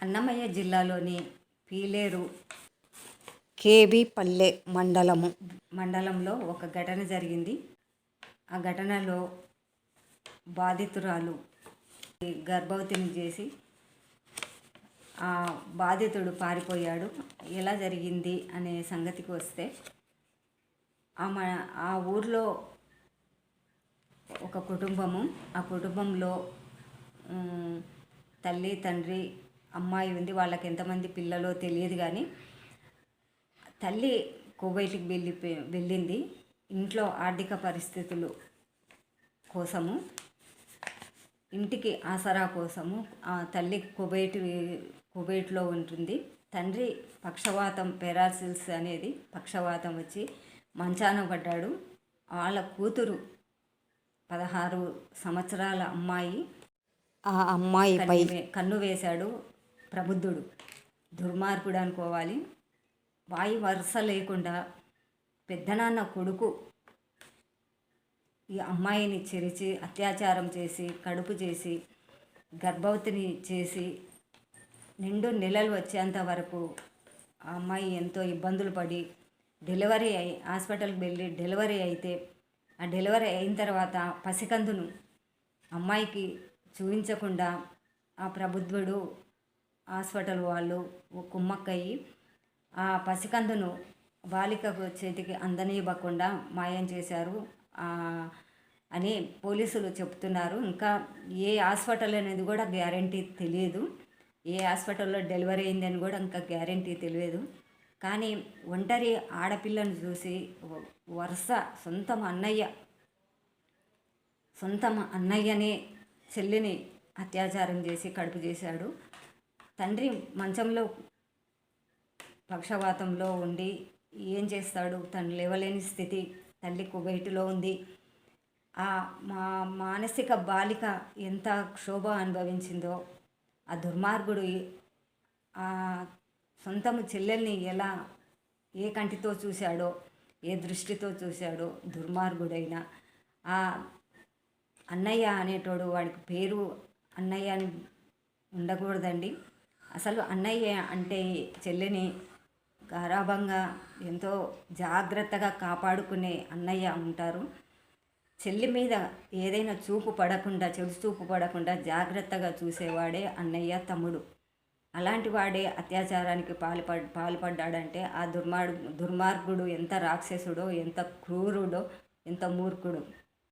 అన్నమయ్య జిల్లాలోని పీలేరు కేబీ పల్లె మండలము. మండలంలో ఒక ఘటన జరిగింది. ఆ ఘటనలో బాధితురాలు గర్భవతిని చేసి ఆ బాధితుడు పారిపోయాడు. ఎలా జరిగింది అనే సంగతికి వస్తే ఆమె ఆ ఊర్లో ఒక కుటుంబము. ఆ కుటుంబంలో తల్లి తండ్రి అమ్మాయి ఉంది వాళ్ళకి ఎంతమంది పిల్లలో తెలియదు కానీ తల్లి కువైట్కి వెళ్ళి వెళ్ళింది. ఇంట్లో ఆర్థిక పరిస్థితులు కోసము ఇంటికి ఆసరా కోసము ఆ తల్లి కువైట్ కువైట్లో ఉంటుంది. తండ్రి పక్షవాతం పెరాసిల్స్ అనేది పక్షవాతం వచ్చి మంచాన పడ్డాడు. వాళ్ళ కూతురు పదహారు సంవత్సరాల అమ్మాయి ఆ అమ్మాయిపై కన్ను వే- కన్ను వేశాడు. ప్రబుద్ధుడు. దుర్మార్గుడు అనుకోవాలి. వాయి వరుస లేకుండా పెద్దనాన్న కొడుకు ఈ అమ్మాయిని చెరిచి అత్యాచారం చేసి కడుపు చేసి గర్భవతిని చేసి నిండు నెలలు వచ్చేంత వరకు ఆ అమ్మాయి ఎంతో ఇబ్బందులు పడి డెలివరీ అయి హాస్పిటల్కి వెళ్ళి డెలివరీ అయితే ఆ డెలివరీ అయిన తర్వాత పసికందును అమ్మాయికి చూపించకుండా ఆ ప్రబుద్ధుడు హాస్పిటల్ వాళ్ళు కుమ్మక్కయ్యి ఆ పసికందును బాలికకు చేతికి అందనివ్వకుండా మాయం చేశారు. అని పోలీసులు చెప్తున్నారు. ఇంకా ఏ హాస్పిటల్ అనేది కూడా గ్యారంటీ తెలియదు. ఏ హాస్పిటల్లో డెలివరీ అయిందని కూడా ఇంకా గ్యారంటీ తెలియదు. కానీ ఒంటరి ఆడపిల్లను చూసి వరుస సొంతం అన్నయ్య సొంతం అన్నయ్యనే చెల్లిని అత్యాచారం చేసి కడుపు చేశాడు. తండ్రి మంచంలో పక్షవాతంలో ఉండి ఏం చేస్తాడు? తను లేవలేని స్థితి తల్లి కువైటులో ఉంది. ఆ మా మానసిక బాలిక ఎంత క్షోభ అనుభవించిందో ఆ దుర్మార్గుడు ఆ సొంతము చెల్లెల్ని ఎలా ఏ కంటితో చూశాడో ఏ దృష్టితో చూశాడో దుర్మార్గుడైన ఆ అన్నయ్య అనేటోడు వాడికి పేరు అన్నయ్య అని ఉండకూడదండి. అసలు అన్నయ్య అంటే చెల్లిని గారాభంగా ఎంతో జాగ్రత్తగా కాపాడుకునే అన్నయ్య ఉంటారు. చెల్లి మీద ఏదైనా చూపు పడకుండా చెడు చూపు పడకుండా జాగ్రత్తగా చూసేవాడే అన్నయ్య తమ్ముడు. అలాంటి వాడే అత్యాచారానికి పాల్పడ్ పాల్పడ్డాడంటే ఆ దుర్మార్గు దుర్మార్గుడు ఎంత రాక్షసుడో ఎంత క్రూరుడో ఎంత మూర్ఖుడు.